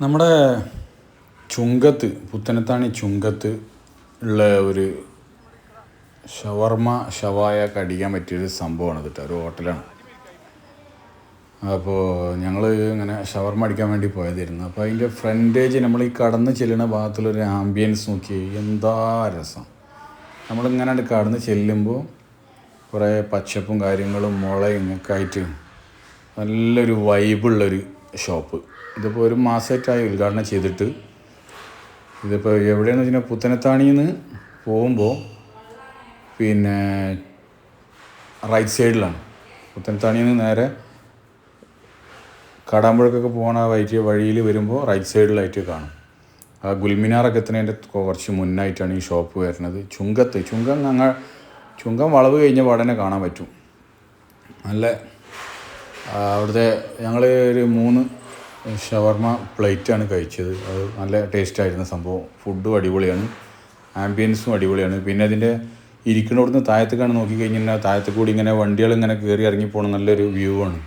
നമ്മുടെ ചുങ്കത്ത് പുത്തനത്താണി ചുങ്കത്ത് ഉള്ള ഒരു ഷവർമ ഷവായ കടിക്കാൻ പറ്റിയൊരു സംഭവമാണ് കേട്ടോ ഒരു ഹോട്ടലാണ്. അപ്പോൾ ഞങ്ങൾ ഇങ്ങനെ ഷവർമ അടിക്കാൻ വേണ്ടി പോയതായിരുന്നു. അപ്പോൾ അതിന്റെ ഫ്രണ്ടേജ് നമ്മൾ ഈ കടന്ന് ചെല്ലുന്ന ഭാഗത്തുള്ളൊരു ആംബിയൻസ് നോക്കി എന്താ രസം. നമ്മളിങ്ങനെ കടന്ന് ചെല്ലുമ്പോൾ കുറേ പച്ചപ്പും കാര്യങ്ങളും മുളയും ഒക്കെ ആയിട്ട് നല്ലൊരു വൈബുള്ളൊരു ഷോപ്പ്. ഇതിപ്പോൾ ഒരു മാസമായിട്ടായി ഉദ്ഘാടനം ചെയ്തിട്ട്. ഇതിപ്പോൾ എവിടെയെന്ന് വെച്ചാൽ പുത്തനത്താണിയിൽ നിന്ന് പോകുമ്പോൾ പിന്നെ റൈറ്റ് സൈഡിലാണ്. പുത്തനത്താണിയിൽ നിന്ന് നേരെ കടാമ്പുഴക്കൊക്കെ പോകണ വൈറ്റ് വഴിയിൽ വരുമ്പോൾ റൈറ്റ് സൈഡിലായിട്ട് കാണും. ആ ഗുൽമിനാറൊക്കെ എത്തുന്നതിന്റെ കുറച്ച് മുന്നായിട്ടാണ് ഈ ഷോപ്പ് വരുന്നത്. ചുങ്കത്ത് ചുങ്കം ഞങ്ങൾ ചുങ്കം വളവ് കഴിഞ്ഞ പാടനെ കാണാൻ പറ്റും. നല്ല അവിടുത്തെ ഞങ്ങൾ ഒരു മൂന്ന് ഷവർമ പ്ലേറ്റാണ് കഴിച്ചത്. അത് നല്ല ടേസ്റ്റായിരുന്ന സംഭവം. ഫുഡും അടിപൊളിയാണ്. ആംബിയൻസും അടിപൊളിയാണ്. പിന്നെ അതിന്റെ ഇരിക്കുന്നിടത്തുനിന്ന് താഴത്തേക്കാണ് നോക്കിക്കഴിഞ്ഞാൽ താഴത്ത് കൂടി ഇങ്ങനെ വണ്ടികൾ ഇങ്ങനെ കയറി ഇറങ്ങി പോകണം നല്ലൊരു വ്യൂ ആണ്.